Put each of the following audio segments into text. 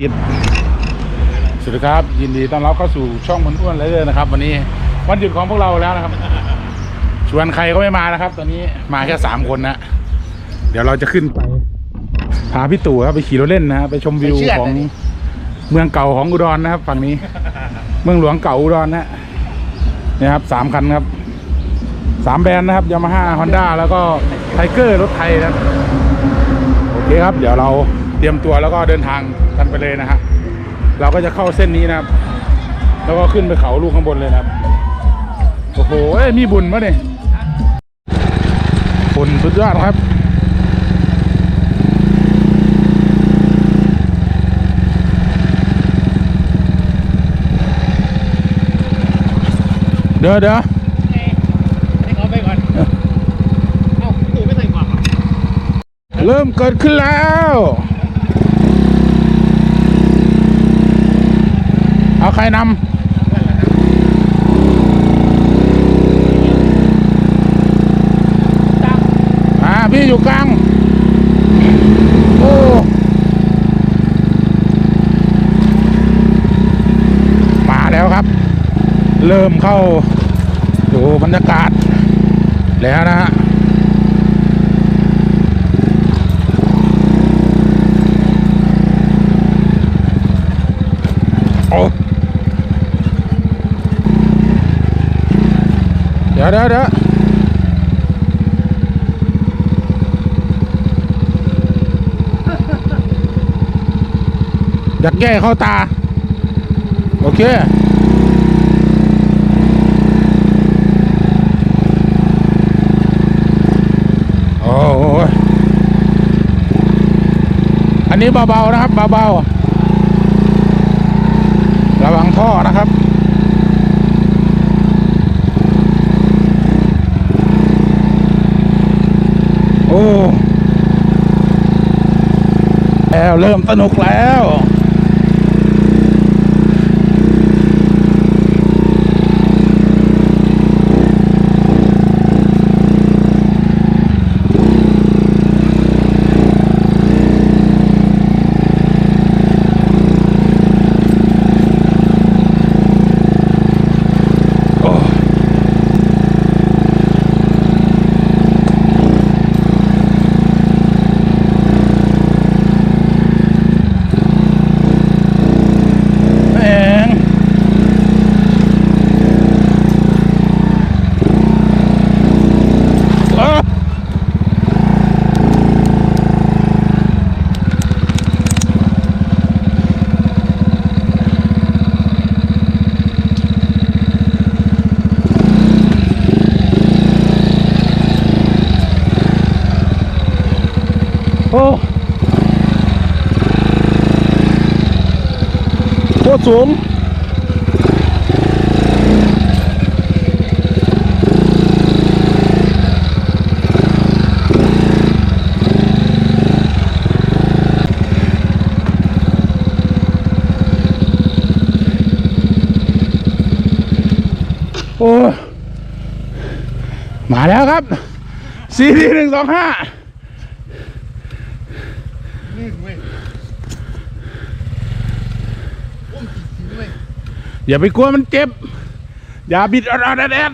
ติดสวัสดีครับ ยินดีต้อนรับเข้าสู่ช่องมันอ้วนเลยนะครับ วันนี้วันหยุดของพวกเราแล้วนะครับ ชวนใครก็ไม่มานะครับ ตอนนี้มาแค่สามคนนะ เดี๋ยวเราจะขึ้นไปพาพี่ตู่ครับไปขี่รถเล่นนะฮะไปชมวิวไปเชื่อดของเลยดิเมืองเก่าของอุดรนะครับ ฝั่งนี้ เมืองหลวงเก่าอุดรนะเนี่ยครับสามคันครับสามแบรนด์นะครับยามาฮ่าฮอนด้าแล้วก็ไทเกอร์รถไทยนะครับโอเคครับ เดี๋ยวเราเตรียมตัวแล้วก็เดินทาง กันไปเลยนะฮะเราก็จะเข้าเส้นนี้นะครับ แล้วก็ขึ้นไปเขาลูกข้างบนเลยนะครับโอ้โหเอ้ยมีบุญมะเนี่ยบุญสุดยอดครับเดี๋ยวเดี๋ยวให้เขาไปก่อนเอ้าตู่ไม่ใส่กวางเหรอเริ่มเกิดขึ้นแล้ว เอา ใครนำอ่าพี่อยู่กลาง โอ้ มาแล้วครับ เริ่มเข้าดูบรรยากาศแล้วนะฮะ เดี๋ยวเดี๋ยวอยากแก้เข้าตา โอเคโอ้ยอันนี้เบาๆนะครับเบาๆระวังท่อนะครับ โอ้แล้วเริ่มสนุกแล้ว โอ้แองอ้าโอ้ โคตรสูงโอ้มาแล้วครับสี่หนึ่งสองห้า ลื่นเว้ยโอ้ยจริงเว้ย อย่าไปกลัวมันเจ็บ อย่าบิดอดอดแอด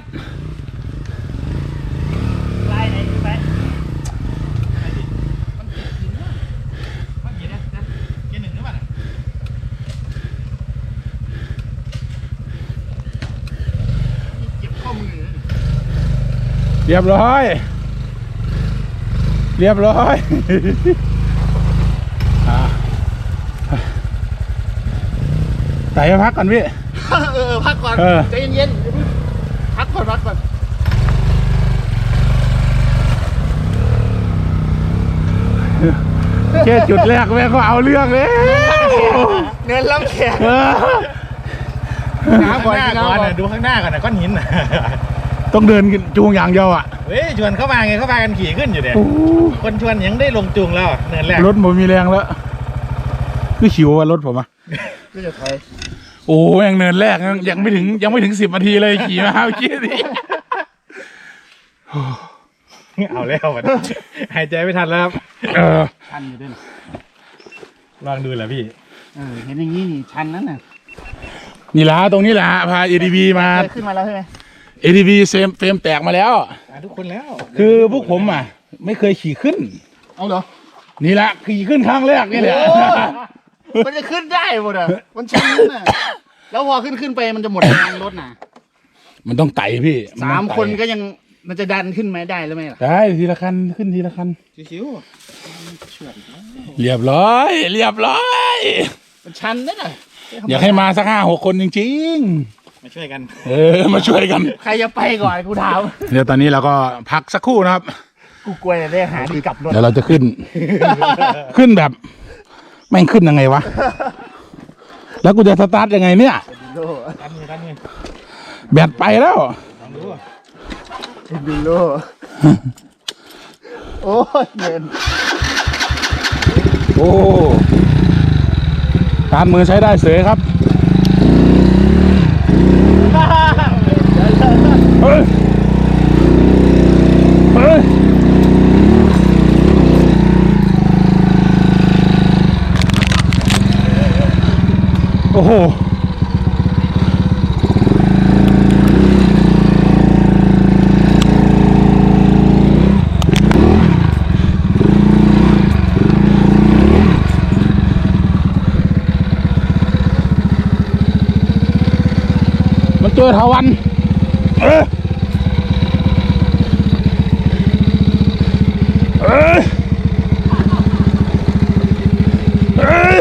เรียบร้อย เรียบร้อยใต่พักก่อนพี่ เออเออพักก่อนเออ ใจเย็นๆอย่าเพิ่งพักก่อนพักก่อนแค่จุดแรกแม่ก็เอาเรื่องเลยเงินลำแขกเออน้ำก่อนข้างหน้าน้ำก่อนก่อนนะดูข้างหน้าก่อนนะก้อนหินน่ะต้องเดินจูงอย่างเดียวอะเฮ้ยชวนเข้ามาไงเข้ามากันขี่ขึ้นอยู่เนี่ยโอ้คนชวนยังได้ลงจูงแล้วเนินแรกรถผมมีแรงแล้ว คือขิวว่ารถผมอะก็จะถอย โอ้ยังเนินแรกยังยังไม่ถึงยังไม่ถึงสิบนาทีเลยขี่มาเมื่อกี้นี่เอาแล้วมันหายใจไม่ทันแล้วครับเอออันอยู่ด้วยนะลองดูแหละพี่เออเห็นอย่างนี้นี่ชันนั้นน่ะนี่ละตรงนี้แหละพา ADB มาเคยขึ้นมาแล้วใช่ไหม ADB เซมเฟรมแตกมาแล้ว อะทุกคนแล้วคือพวกผมอะ ไม่เคยขี่ขึ้น เอาเหรอ นี่ละขี่ขึ้นครั้งแรกนี่แหละโอ้ มันจะขึ้นได้หมดอะมันชันน่ะแล้วพอขึ้นขึ้นไปมันจะหมดแรงรถน่ะมันต้องไต่พี่สามนต้องไต่คนก็ยังมันจะดันขึ้นไหมได้หรือไม่ล่ะได้ทีละคันขึ้นทีละคันชิวเรียบร้อย เรียบร้อยๆมันชันนั่นน่ะอยากให้มาสักห้าหกคนจริง มาช่วยกัน ๆ เออ มาช่วยกัน ใครจะไปก่อนกูถามเดี๋ยวตอนนี้เราก็พักสักครู่นะครับ กูกลัวจะได้หาที่กลับรถเดี๋ยวเราจะขึ้น ขึ้นแบบ แม่งขึ้นยังไงวะ แล้วกูจะสตาร์ทยังไงเนี่ย โลด้านมือด้านมือแบตไปแล้ว ลองดูดูโลโอ้ยเงินโอ้ การมือใช้ได้เสยครับ เฮ้ย เฮ้ย โอ้โห มันเจอทาวัน เออเออเออ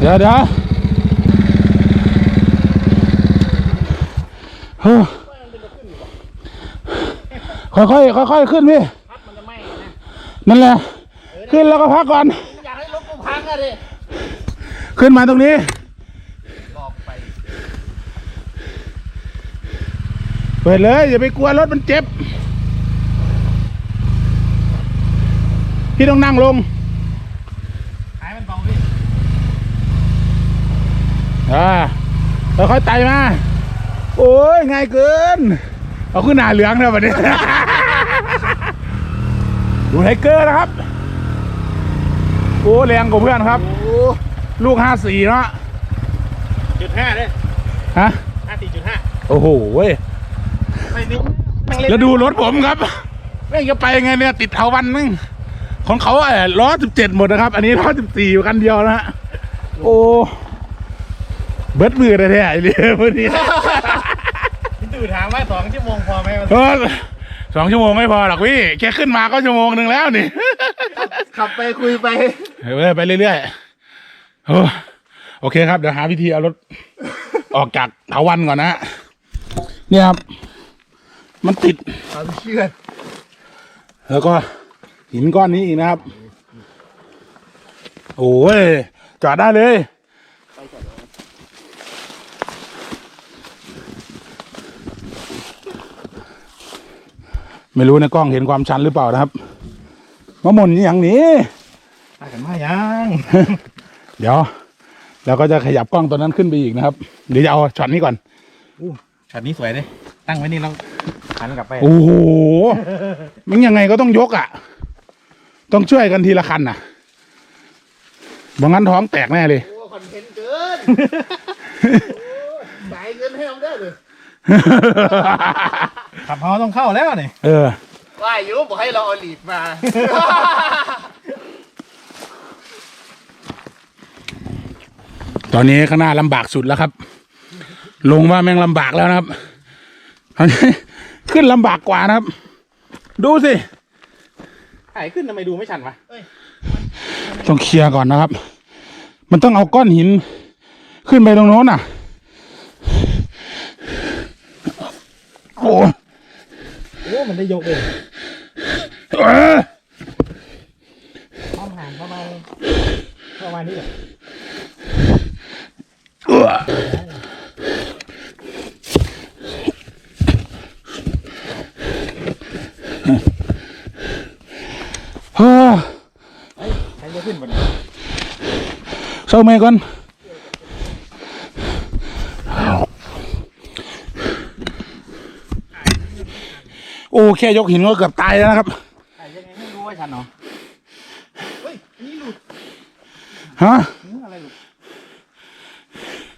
เดี๋ยวเดี๋ยวเฮ้ยค่อยๆค่อยๆขึ้นพี่พัดมันจะไหม้นะนั่นแหละ ขึ้นแล้วก็พักก่อน อยากให้รถกูพังอะดิขึ้นมาตรงนี้บอกไปเปิดเลยอย่าไปกลัวรถมันเจ็บ พี่ต้องนั่งลง ท้ายมันเบาพี่ อ่าแล้วค่อยไต่มา โอ้ยง่ายเกิน เอาขึ้นหน้าเหลืองนะวันนี้ ดูไทเกอร์นะครับ โอ้แรงกว่าเพื่อนครับโอ้ลูกห้าสี่เนาะจุดห้าเลยฮะห้าสี่จุดห้าโอ้โหเว้ยไม่นิ่งแล้วดูรถผมครับแม่งจะไปยังไงเนี่ยติดเทาวันนึงของเขาเออล้อสิบเจ็ดหมดนะครับ อันนี้ล้อสิบสี่อยู่คันเดียวนะฮะโอ้ เบิดมือแท้ๆไอ้เรื่องพวกนี้พี่ตู่ถามว่าสองชั่วโมงพอไหมเออสองชั่วโมงไม่พอหรอกพี่แค่ขึ้นมาก็ชั่วโมงหนึ่งแล้วนี่ ขับไปคุยไปเออไปเรื่อยๆโอ้โอเคครับ เดี๋ยวหาวิธีเอารถ ออกจากเถาวันก่อนนะ เนี่ยครับ มันติดความเชื่อแล้วก็หินก้อนนี้อีกนะครับ โอ้ยจอดได้เลย ไม่รู้ในกล้องเห็นความชันหรือเปล่านะครับมะม่นนี่อย่างนี้ตากันมายังเดี๋ยวเราก็จะขยับกล้องตัวนั้นขึ้นไปอีกนะครับหรือจะเอาช็อตนี้ก่อนช็อตนี้สวยเลยตั้งไว้นี่เราหันกลับไปโอ้โหมันยังไงก็ต้องยกอะ ต้องช่วยกันทีละคันน่ะบางงั้นท้องแตกแน่เลยโอ้คอนเทนต์เกินจ่ายเงินให้เราได้เลย ขับเฮาต้องเข้าแล้วนี่เออ ว่าอยู่บอกให้เราเอาลีดมา ตอนนี้ข้างหน้าลำบากสุดแล้วครับ ลงว่าแม่งลำบากแล้วนะครับตอนนี้ขึ้นลำบากกว่านะครับ ดูสิถ่ายขึ้นทำไมดูไม่ชันวะต้องเคลียร์ก่อนนะครับ มันต้องเอาก้อนหิน ขึ้นไปตรงโน้นน่ะ โอ้โอ้มันได้ยกเลยเออความห่างประมาณประมาณนี้แหละเออเฮ้อใครจะขึ้นบนเศร้าเมย์ก่อน โอ้แค่ยกหินก็เกือบตายแล้วนะครับใช่ยังไงไม่รู้ว่าฉันเนาะเฮ้ยอันนี่หลุดฮะนี่อะไรหลุด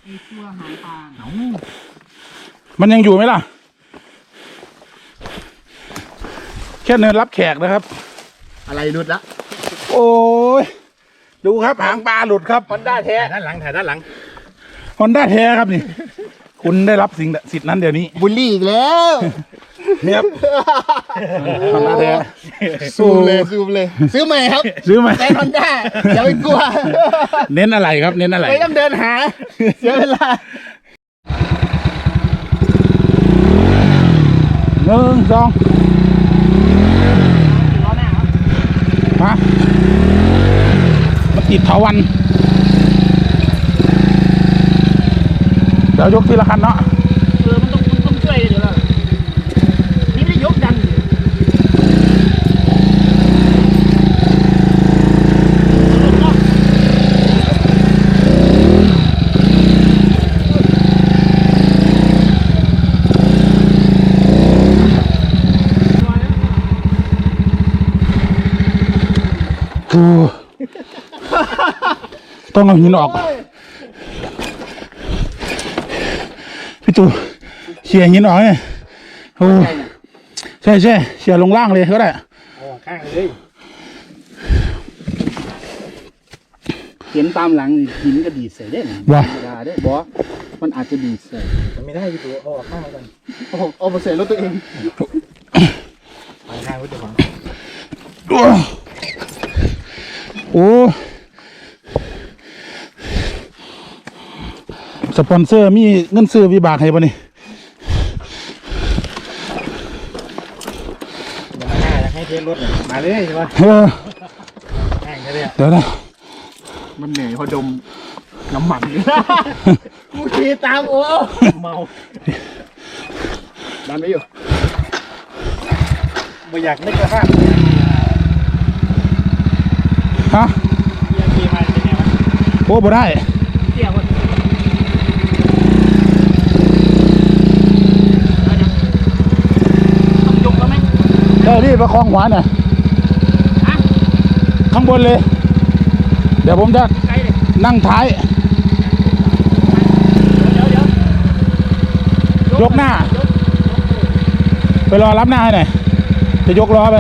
มีตัวหางปลาเอ้ามันยังอยู่ไหมล่ะ แค่เนินรับแขกนะครับ อะไรหลุดละโอ้ยดูครับหางปลาหลุดครับฮอนด้าแท้ด้านหลังถ่ายด้านหลังฮอนด้าแท้ครับนี่ คุณได้รับสิ่งสิทธิ์นั้นเดี๋ยวนี้บุลลี่อีกแล้ว เนี่ยครับฮอนด้าแท้ซูมเลยซูมเลย ซื้อใหม่ครับซื้อมาแต่ฮอนด้าอย่าไปกลัว เน้นอะไรครับ เน้นอะไร ไม่ต้องเดินหา เสียเวลา หนึ่งสองล้อหน้าครับมามาติดเถาวัน เดี๋ยวยกทีละคันเนาะ เออมันต้องมันต้องช่วยเดี๋ยวเรานี่ไม่ได้ยกดันเนาะ โอ้ ต้องเอาหินออก พี่ตู่เขี่ยหินออกเนี่ยโอ้ใช่ใช่เขี่ยลงล่างเลยก็ได้เอาข้างเลยเห็นตามหลังนี่หินก็ดีดใส่ได้นะว่าธรรมดาได้บอมันอาจจะดีดใส่มันไม่ได้พี่ตัวเอาออกข้างกันโอ้โหเอาไปใส่รถตัวเองเอาข้างไว้ตัวฝัง โอ้สปอนเซอร์มีเงินซื้อวิบากให้ป่ะนี่เดี๋ยวมาหน้าจะให้เทสรถหน่อยมาเลยใช่ปะเออแห้งแค่เนี้ยเดี๋ยวนะมันเหนื่อยเพอดมน้ำมันกูขี่ตามโอ้เมาดันไม่อยู่ไม่อยากนึกสภาพฮะอยากขี่มาเป็นไง วะโอ้บ่ได้เตี้ยคนต้องยกแล้วไหมเออนี่ประคองหัวหน่อยฮะข้างบนเลย เดี๋ยวผมจะนั่งท้ายยวเดี๋ยวยกหน้า ไปรอรับหน้าให้หน่อย จะยกล้อไป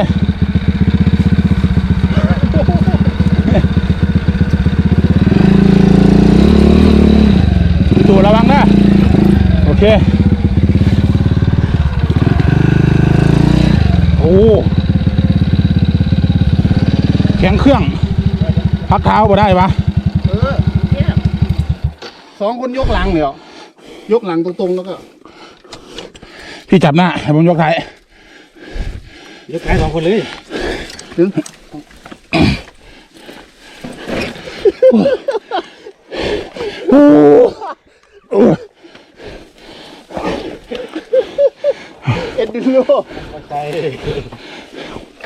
ตู่ระวังนะโอเค โอ้แข็งเครื่อง พักเท้าบ่ได้ปะเออเนี่ยสองคนยกหลังเดี๋ยวยกหลังตรงๆแล้วก็ พี่จับหน้าให้ผมยกท้ายยกท้ายสองคนเลยถึงโอ้โอ้ เอ็ ดดิโลใจ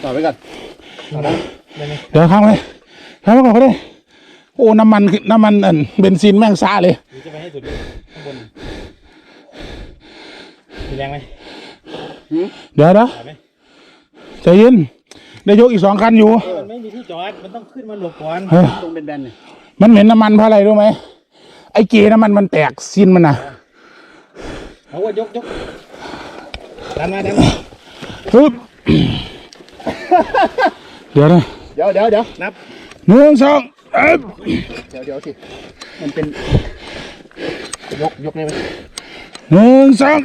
ต่อไปก่อนเดี๋ยวข้างเลยข้างมาก่อนก็ได้โอ้น้ำมันคือน้ำมันอันเบนซินแม่งซ่าเลยหรือจะไปให้สุดเลยข้างบนมีแรงไหมเดี๋ยวนะไหวไหมใจเย็นได้ยกอีกสองคันอยู่มันไม่มีที่จอดมันต้องขึ้นมาหลบก่อนเฮ้ยตรงเป็นแบนเนี่ยมันเหม็นน้ำมันเพราะอะไรรู้ไหมไอ้เกน้ำมันมันแตกซินมันนะเอาว่ายกยก ดันมาดันมาปึ๊บเดี๋ยวนะเดี๋ยวเดี๋ยวเดี๋ยวนับหนึ่งสองเอ๊บเดี๋ยวเดี๋ยวสิมันเป็นยกยกได้ไหมหนึ่งสอง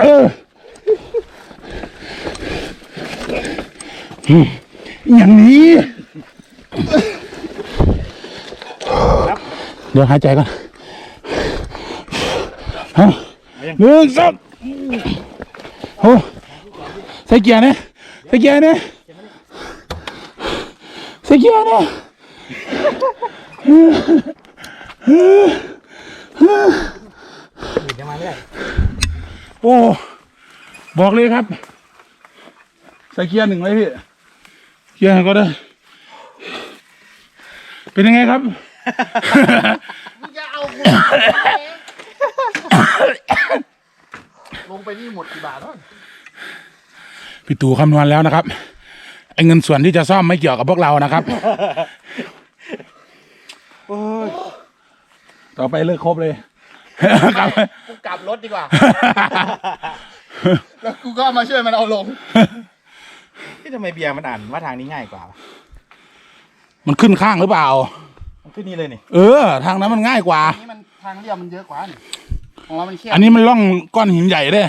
เอออืมอย่างนี้เดี๋ยวหายใจก่อนฮะหนึ่งสอง โอ้ใส่เกียร์นี่ยใส่เกียร์นี่ยใส่เกียร์นี่ยอีกยังมาไม่ได้โอ้ บอกเลยครับ ใส่เกียร์หนึ่งไว้พี่เกียร์ก็ได้ เป็นยังไงครับจะเอา ลงไปนี่หมดกี่บาทแล้วพี่ตู่คำนวณแล้วนะครับไอ้เงินส่วนที่จะซ่อมไม่เกี่ยวกับพวกเรานะครับ โอ้ยต่อไปเลิกครบเลยกลับไปกูกลับรถดีกว่า แล้วกูก็มาช่วยมันเอาลงที่ทำไมเบียร์มันอ่านว่าทางนี้ง่ายกว่า มันขึ้นข้างหรือเปล่า มันขึ้นนี่เลยนี่ เออ ทางนั้นมันง่ายกว่านี่มันทางเรียบมันเยอะกว่านี่ ของเรามันแคบอันนี้มันล่องก้อนหินใหญ่เด้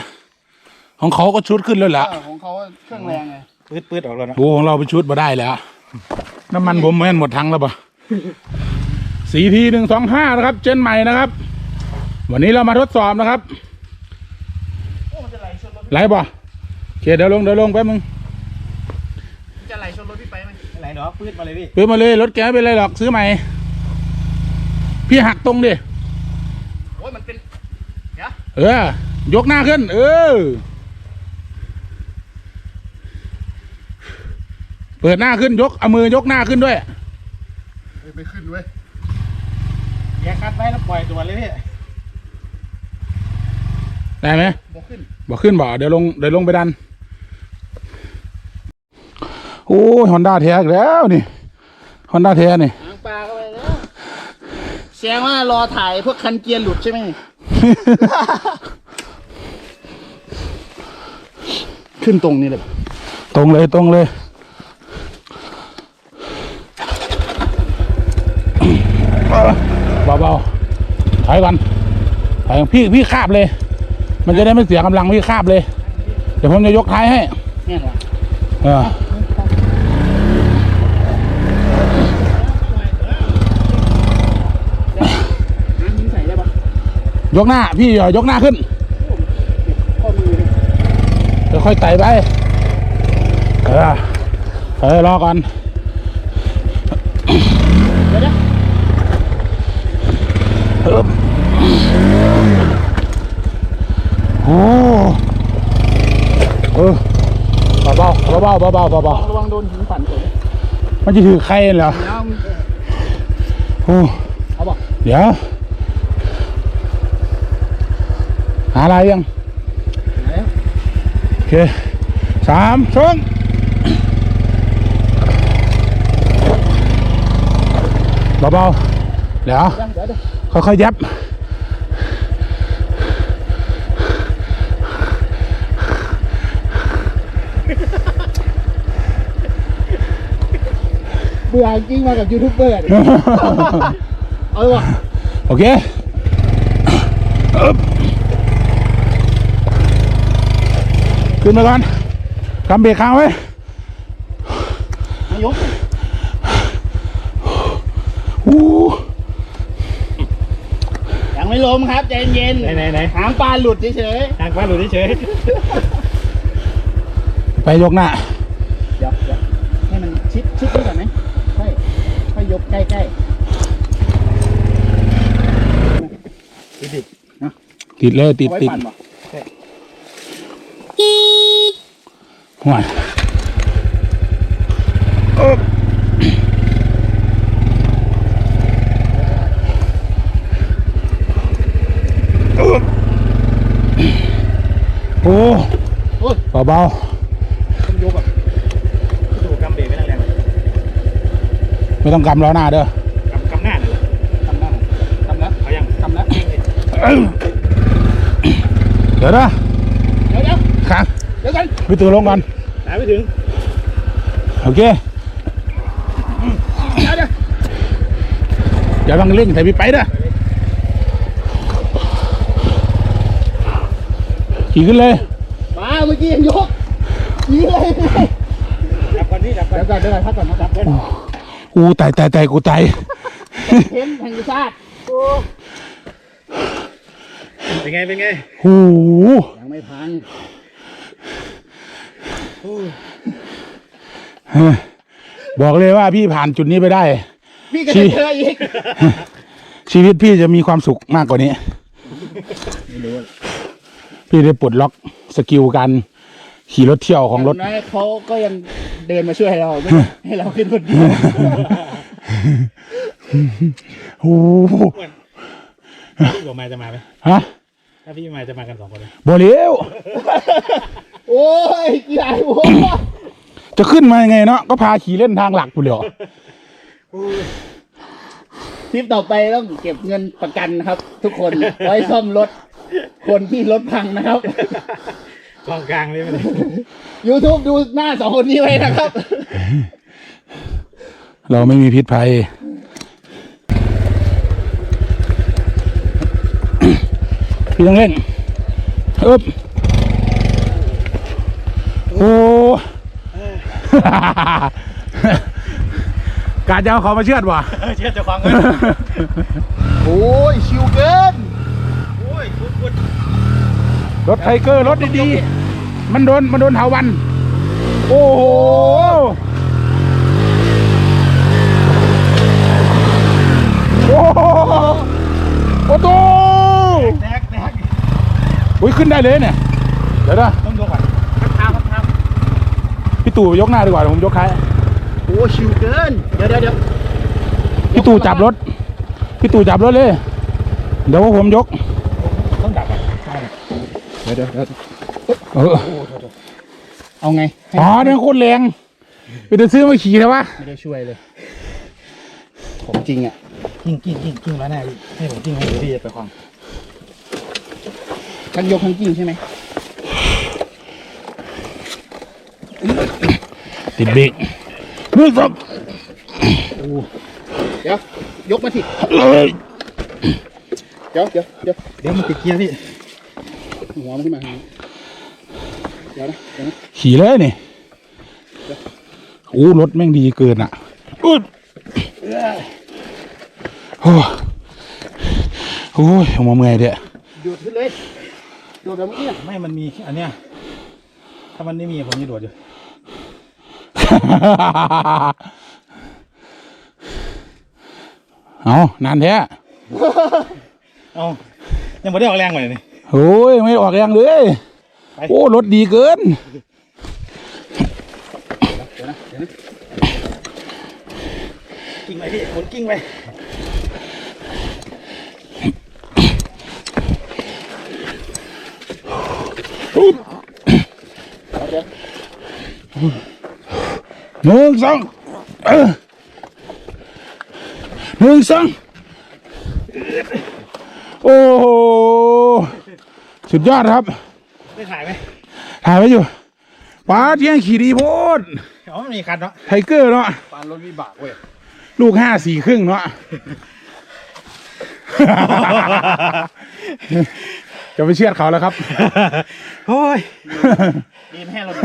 ของเขาก็ชุดขึ้นเลยละเออของเขาเครื่องแรงไงปืดปืดออกแล้วนะโอ้ของเราไปชุดมาได้แล้วน้ำมันผมแม่นหมดทั้งแล้วปะสีทีหนึ่งสองห้านะครับ เจนใหม่นะครับ วันนี้เรามาทดสอบนะครับโอ้มันจะไหลชนรถไหลป่ะโอเคเดี๋ยวลงเดี๋ยวลงแป๊บมึงมันจะไหลชนรถพี่ไปไหมไหนเนาะปืดมาเลยพี่ซื้อมาเลยรถแกไม่เป็นไรหรอกซื้อใหม่พี่หักตรงดิโอ้ยมันเป็น เดี๋ยวเออ ยกหน้าขึ้น เออ เปิดหน้าขึ้นยก เอามือยกหน้าขึ้นด้วยเฮ้ยไม่ขึ้นเว้ยแยกคัดไว้แล้วปล่อยตัวเลยพี่ได้ไหมบอกขึ้นบอกขึ้นบอกเดี๋ยวลงเดี๋ยวลงไปดัน โอ้ยฮอนด้าแท้อีกแล้วนี่ฮอนด้าแท้นี่หางปลาเข้าไปแล้วแสดงว่ารอถ่ายพวกคันเกียร์หลุดใช่ไหม ขึ้นตรงนี้เลย ตรงเลยตรงเลย เบาๆถอยก่อนถอยก่อนพี่พี่คาบเลย มันจะได้ไม่เสียกำลังพี่คาบเลย เดี๋ยวผมจะยกท้ายให้เนี่ยเหรอเออ น้ำยิงใส่ได้ปะ ยกหน้า พี่อย่ายกหน้าขึ้นข้อมือเลยเดี๋ยวค่อยไต่ไป เออ เออ รอก่อนเดี๋ยวนะเอิบโอ้เออเบาๆเบาๆเบาๆเบาระวังโดนหินปั่นตัวเลยๆมันจะถือใครเหรอแล้วมึงโอ้เอาบอกเดี๋ยว หาอะไรยังโอเคสามสองเบาๆเดี๋ยวยังเดี๋ยวเดี๋ยวค่อยๆยับเบื่อจริงมากับยูทูบเบอร์ดิเอาวะโอเคอึ๊ ขึ้นมาก่อนกำเบรกค้างไว้นายกอู้ยังไม่ล้มครับใจเย็นไหนไหนไหนหางปลาหลุดเฉยทางบ้านหลุดเฉยไปยกหน้าๆเดี๋ยวเดี๋ยวให้มันชิดชิดนี่ก่อนไหมค่อยค่อยยกใกล้ติดติดติดเลยๆติดเอาไว้ติด ปั่นบ่ ห่วยอึ๊บอึ๊บโอ้โอ้ยเบาต้องยกอะถูกกำเบรกไม่แรงๆไม่ต้องกำล้อหน้าเด้อๆกำกำหน้าเลยทำได้ทำแล้วเอายังทำแล้วเดี๋ยวนะเดี๋ยวเดี๋ยวค้างเดี๋ยวกันพี่ตื่นลงก่อนหาไม่ ถึงโอเคเดี๋ยวเดี๋ยวอย่าบังเร่งแต่พี่ไปเด้อขี่ขึ้นเลยมาเมื่อกี้ยังยกยีเลยจับก่อนนี่จับก่อนเดี๋ยวก่อนเดี๋ยวก่อนพักก่อนนะครับกูตายตายตายกูตายเห็นแห่งชาติโอ้เป็นไงเป็นไงโอ้โหยังไม่พัง บอกเลยว่าพี่ผ่านจุดนี้ไปได้ พี่ก็ชี้จะเจออีก ชีวิตพี่จะมีความสุขมากกว่านี้ พี่ได้ปลดล็อกสกิลการขี่รถเที่ยวของรถน้อยเขาก็ยังเดินมาช่วยเราไม่ได้ให้เราขึ้นคนเดียวโอ้โหพี่บอกมาจะมาไหมฮะ ถ้าพี่มาจะมากันสองคนเลยบอเลี้ยว โอ้ยกีฬาายโว้จะขึ้นมายังไงเนาะก็พาขี่เล่นทางหลักกูเลยเหรอทริปต่อไปต้องเก็บเงินประกันนะครับ ทุกคนไว้ซ่อมรถ คนที่รถพังนะครับกองกลางเลยมัน YouTube ดูหน้าสองคนนี้ไว้นะครับ เราไม่มีพิษภัย พี่ต้องเล่นอึ๊บโอ้ กาจะเอาเขามาเชือดว่ะเชื่อเจ้าของเลยโอ้ยชิวเกินโอ้ยคุณคุณรถไทเกอร์รถดีๆ มันโดนมันโดนเถาวัน โอ้โหโอ้โหโอ้โหแตกแตกอุ้ยขึ้นได้เลยเนี่ย เดี๋ยวนะต้องยกก่อนทางทางพี่ ตู่ยกหน้าดีกว่าเดี๋ยวผมยกท้ายโอ้ชิวเกิน เดี๋ยวเดี๋ยวเดี๋ยวพี่ตู่จับรถ พี่ตู่จับรถเลย เดี๋ยวผมยก ต้องดับอะเดี๋ยวเดี๋ยวเดี๋ยวเออเอาไงให้อ๋อเนี่ยโคตรแรงไปจะซื้อมาขี่เลยวะไม่ได้ช่วยเลย ผมจริงอะกิ้งกิ้งกิ้งกิ้งแล้วแน่ให้ผมกิ้งให้เดี๋ยวพี่จะไปคลองทั้งยกทั้งกิ้งใช่ไหม ติดเบรกมือสับเดี๋ยวยกมาสิเอ้ยเดี๋ยวเดี๋ยวเดี๋ยวเดี๋ยวมันติดเกียร์พี่หัวมันขึ้นมาทางนี้เดี๋ยวนะเดี๋ยวนะขี่เลยนี่โอ้รถแม่งดีเกินอะอุ๊ยโอ้ยโอ้ยผมมาเมื่อยเด้อโดดขึ้นเลยโดดแบบเมื่อกี้อะไม่มันมีอันเนี้ยถ้ามันไม่มีผมจะโดดอยู่ เอานานแท้เอายังไม่ได้ออกแรงเลยนี่โอ้ยไม่ออกแรงเลยไปโอ้รถดีเกินเดี๋ยวนะเดี๋ยวนะกิ้งไปพี่หมุนกิ้งไป เดี๋ยว หนึ่งสองเออหนึ่งสองโอ้โหสุดยอดครับ ได้ถ่ายไหมถ่ายไว้อยู่ป้าเที่ยงขี่ดีโพดอ๋อมันมีคันเนาะไทเกอร์เนาะปานรถวิบากเว้ยลูกห้าสี่ครึ่งเนาะจะไปเชือดเขาแล้วครับ โอ้ยดีไม่ให้เราดู